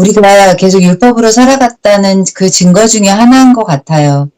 우리가 계속 율법으로 살아갔다는 그 증거 중에 하나인 것 같아요.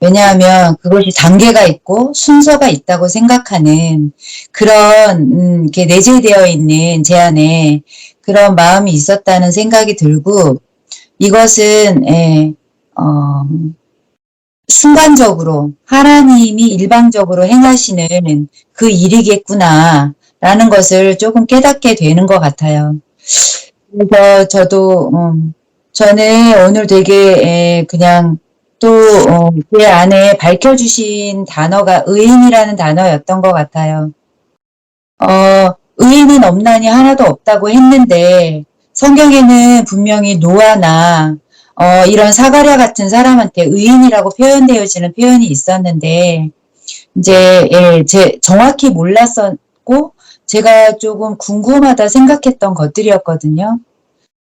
왜냐하면 그것이 단계가 있고 순서가 있다고 생각하는 그런 음, 이렇게 내재되어 있는 제 안에 그런 마음이 있었다는 생각이 들고 이것은 예, 어, 순간적으로 하나님이 일방적으로 행하시는 그 일이겠구나 라는 것을 조금 깨닫게 되는 것 같아요. 그래서 저도 음, 저는 오늘 되게 에, 그냥 또제 안에 밝혀주신 단어가 의인이라는 단어였던 것 같아요. 어, 의인은 없나니 하나도 없다고 했는데 성경에는 분명히 노아나 어, 이런 사가랴 같은 사람한테 의인이라고 표현되어지는 표현이 있었는데 이제 예, 제 정확히 몰랐었고 제가 조금 궁금하다 생각했던 것들이었거든요.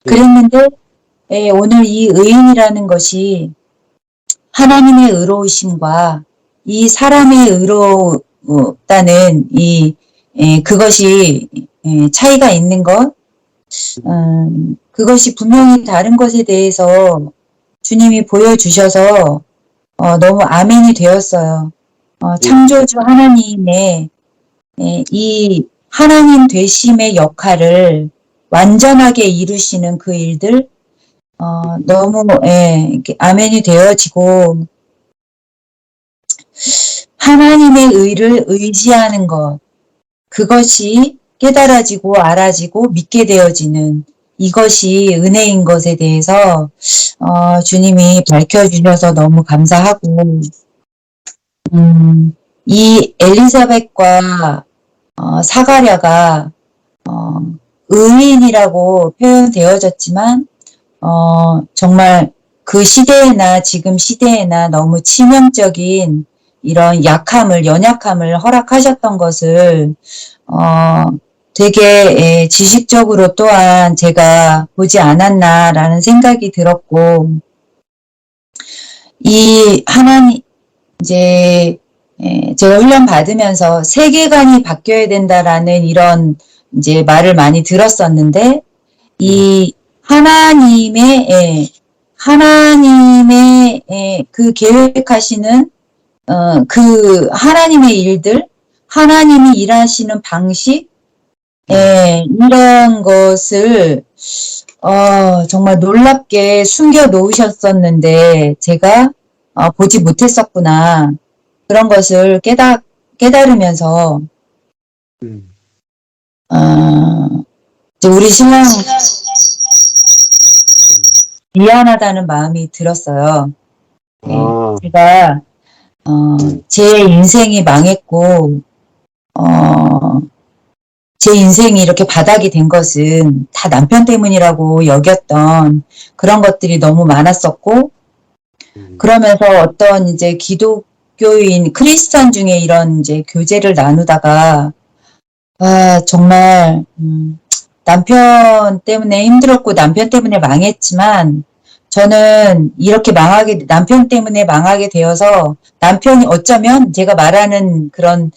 그랬는데 예, 오늘 이 의인이라는 것이 하나님의 의로우심과 이 사람의 의롭다는 이 예, 그것이 예, 차이가 있는 것, 음, 그것이 분명히 다른 것에 대해서 주님이 보여주셔서 어, 너무 아멘이 되었어요. 어, 창조주 하나님의 예, 이 하나님 되심의 역할을 완전하게 이루시는 그 일들 어, 너무 예, 아멘이 되어지고 하나님의 의를 의지하는 것 그것이 깨달아지고 알아지고 믿게 되어지는 이것이 은혜인 것에 대해서 어, 주님이 밝혀주셔서 너무 감사하고 음, 이 엘리사벳과 어, 사가랴가 어, 의인이라고 표현되어졌지만 어, 정말 그 시대에나 지금 시대에나 너무 치명적인 이런 약함을 연약함을 허락하셨던 것을 어, 되게 예, 지식적으로 또한 제가 보지 않았나라는 생각이 들었고 이 하나님 이제 예, 제가 훈련 받으면서 세계관이 바뀌어야 된다라는 이런 이제 말을 많이 들었었는데 이 하나님의 예, 하나님의 예, 그 계획하시는 어, 그 하나님의 일들 하나님이 일하시는 방식 예, 이런 것을 어, 정말 놀랍게 숨겨 놓으셨었는데 제가 어, 보지 못했었구나 그런 것을 깨닫 깨달으면서 음. 어, 우리 신랑 미안하다는 마음이 들었어요. 네, 아, 제가 어, 제 인생이 망했고 어, 제 인생이 이렇게 바닥이 된 것은 다 남편 때문이라고 여겼던 그런 것들이 너무 많았었고 음. 그러면서 어떤 이제 기독 교인 크리스찬 중에 이런 이제 교제를 나누다가 아 정말 음, 남편 때문에 힘들었고 남편 때문에 망했지만 저는 이렇게 망하게 남편 때문에 망하게 되어서 남편이 어쩌면 제가 말하는 그런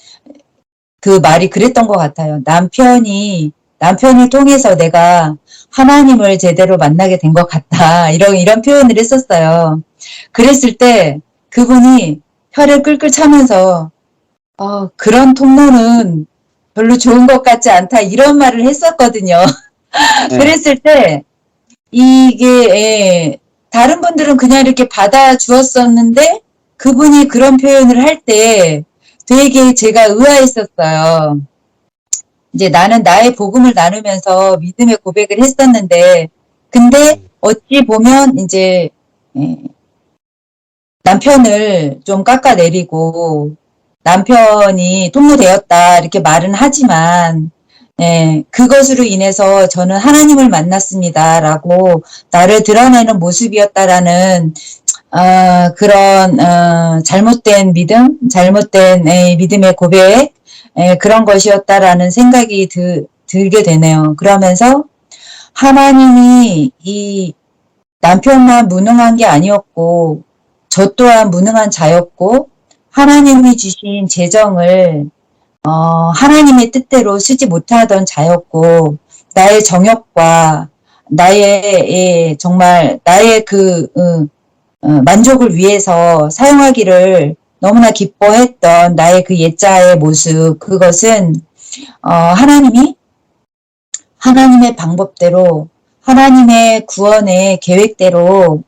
그 말이 그랬던 것 같아요. 남편이 남편을 통해서 내가 하나님을 제대로 만나게 된 것 같다. 이런 이런 표현을 했었어요. 그랬을 때 그분이 혀를 끌끌 차면서 어, 그런 통로는 별로 좋은 것 같지 않다. 이런 말을 했었거든요. 네. 그랬을 때 이게 예, 다른 분들은 그냥 이렇게 받아 주었었는데 그분이 그런 표현을 할 때 되게 제가 의아했었어요. 이제 나는 나의 복음을 나누면서 믿음의 고백을 했었는데 근데 어찌 보면 이제 예, 남편을 좀 깎아내리고 남편이 통로되었다 이렇게 말은 하지만 예, 그것으로 인해서 저는 하나님을 만났습니다라고 나를 드러내는 모습이었다라는 어, 그런 어, 잘못된 믿음, 잘못된 예, 믿음의 고백 예, 그런 것이었다라는 생각이 드, 들게 되네요. 그러면서 하나님이 이 남편만 무능한 게 아니었고 저 또한 무능한 자였고 하나님이 주신 재정을 어, 하나님의 뜻대로 쓰지 못하던 자였고 나의 정욕과 나의 예, 정말 나의 그 어, 어, 만족을 위해서 사용하기를 너무나 기뻐했던 나의 그 옛자의 모습 그것은 어, 하나님이 하나님의 방법대로 하나님의 구원의 계획대로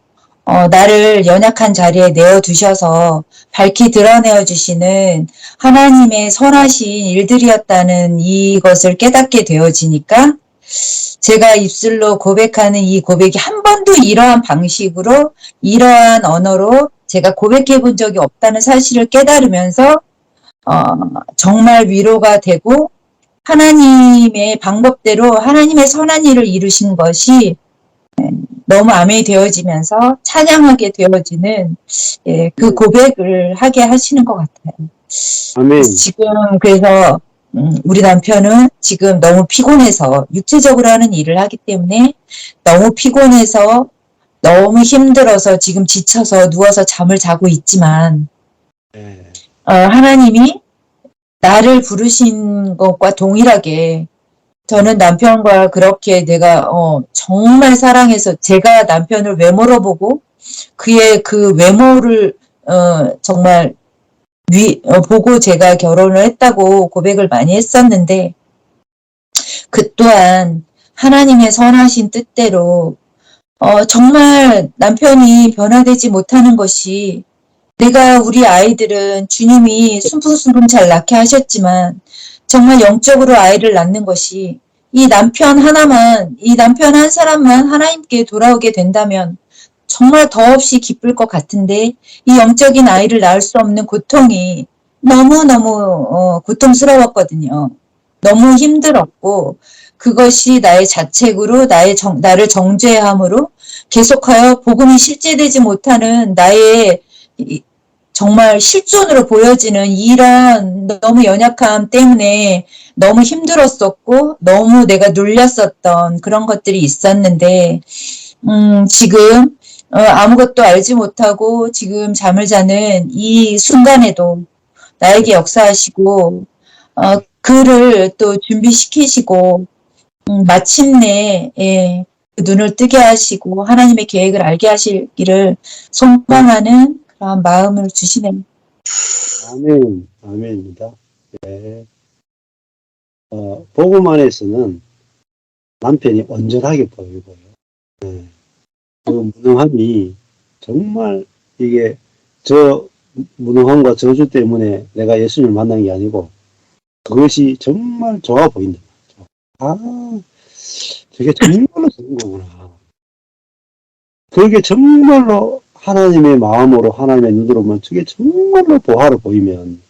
어, 나를 연약한 자리에 내어 두셔서 밝히 드러내어 주시는 하나님의 선하신 일들이었다는 이것을 깨닫게 되어지니까 제가 입술로 고백하는 이 고백이 한 번도 이러한 방식으로 이러한 언어로 제가 고백해 본 적이 없다는 사실을 깨달으면서 어, 정말 위로가 되고 하나님의 방법대로 하나님의 선한 일을 이루신 것이 예, 너무 암이 되어지면서 찬양하게 되어지는 예, 그 고백을 하게 하시는 것 같아요. 아멘. 지금 그래서 음, 우리 남편은 지금 너무 피곤해서 육체적으로 하는 일을 하기 때문에 너무 피곤해서 너무 힘들어서 지금 지쳐서 누워서 잠을 자고 있지만 네. 어, 하나님이 나를 부르신 것과 동일하게 저는 남편과 그렇게 내가 어, 정말 사랑해서 제가 남편을 외모로 보고 그의 그 외모를 어, 정말 위, 어, 보고 제가 결혼을 했다고 고백을 많이 했었는데 그 또한 하나님의 선하신 뜻대로 어, 정말 남편이 변화되지 못하는 것이 내가 우리 아이들은 주님이 순풍순풍 잘 낳게 하셨지만 정말 영적으로 아이를 낳는 것이 이 남편 하나만, 이 남편 한 사람만 하나님께 돌아오게 된다면 정말 더없이 기쁠 것 같은데 이 영적인 아이를 낳을 수 없는 고통이 너무너무 어, 고통스러웠거든요. 너무 힘들었고 그것이 나의 자책으로 나의 정, 나를 정죄함으로 계속하여 복음이 실제되지 못하는 나의 이- 정말 실존으로 보여지는 이런 너무 연약함 때문에 너무 힘들었었고 너무 내가 눌렸었던 그런 것들이 있었는데 음, 지금 어, 아무것도 알지 못하고 지금 잠을 자는 이 순간에도 나에게 역사하시고 어, 그를 또 준비시키시고 음, 마침내 예, 그 눈을 뜨게 하시고 하나님의 계획을 알게 하시기를 소망하는 그런 마음을 주시네요. 아멘. 아멘입니다. 네. 어, 복음 안에서는 남편이 온전하게 보이고요. 네. 그 무능함이 정말 이게 저 무능함과 저주 때문에 내가 예수님을 만난 게 아니고 그것이 정말 좋아 보인다. 아, 저게 정말로 좋은 거구나. 그게 정말로 하나님의 마음으로 하나님의 눈으로 보면 저게 정말로 보화로 보이면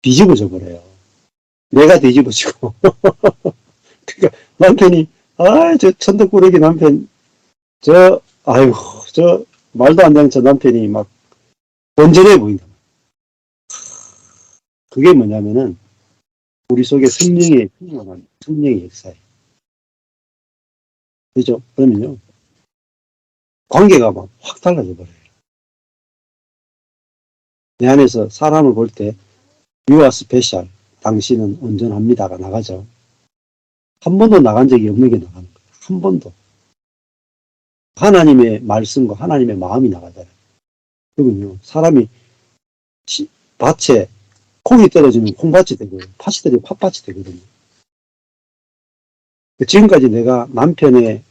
뒤집어져 버려요. 내가 뒤집어지고. 그러니까 남편이 아, 저 천덕꾸러기 남편 저 아이고 저 말도 안 되는 저 남편이 막 온전해 보인다. 그게 뭐냐면은 우리 속에 성령의 충만한 성령의 역사예요. 그죠? 그러면요 관계가 막 확 달라져 버려요. 내 안에서 사람을 볼때 are special. 당신은 온전합니다가 나가죠. 한 번도 나간 적이 없는 게 나가는 거예요. 한 번도. 하나님의 말씀과 하나님의 마음이 나가잖아요. 그러면요, 사람이 시- 밭에 콩이 떨어지면 콩밭이 되고요. 팥이 떨어지면 팥밭이 되거든요. 지금까지 내가 남편의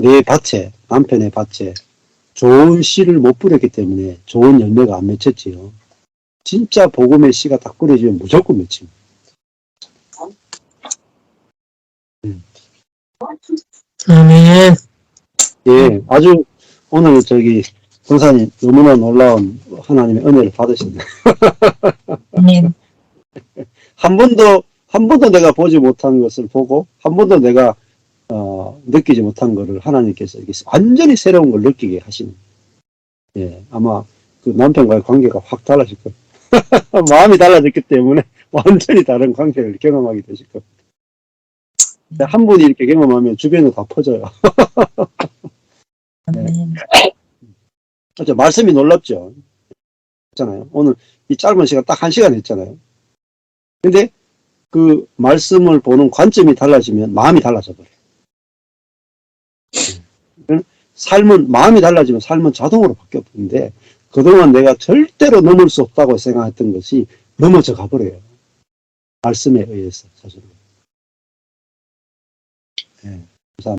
내 밭에, 남편의 밭에 좋은 씨를 못 뿌렸기 때문에 좋은 열매가 안 맺혔지요. 진짜 복음의 씨가 딱 뿌려지면 무조건 맺힙니다. 아멘. 예, 아주 오늘 저기 권사님 너무나 놀라운 하나님의 은혜를 받으셨네. 아멘. 한 번도 한 번도 내가 보지 못한 것을 보고 한 번도 내가 어, 느끼지 못한 것을 하나님께서 완전히 새로운 걸 느끼게 하시는. 예, 아마 그 남편과의 관계가 확 달라질 거예요. 마음이 달라졌기 때문에 완전히 다른 관계를 경험하게 되실 거예요. 한 분이 이렇게 경험하면 주변에 다 퍼져요. 아멘. 그렇죠. 말씀이 놀랍죠. 했잖아요. 오늘 이 짧은 시간 딱 한 시간 했잖아요. 근데 그 말씀을 보는 관점이 달라지면 마음이 달라져 버려요. 삶은 마음이 달라지면 삶은 자동으로 바뀌어 버리는데 그동안 내가 절대로 넘을 수 없다고 생각했던 것이 넘어져 가버려요. 말씀에 의해서 사실은. 예.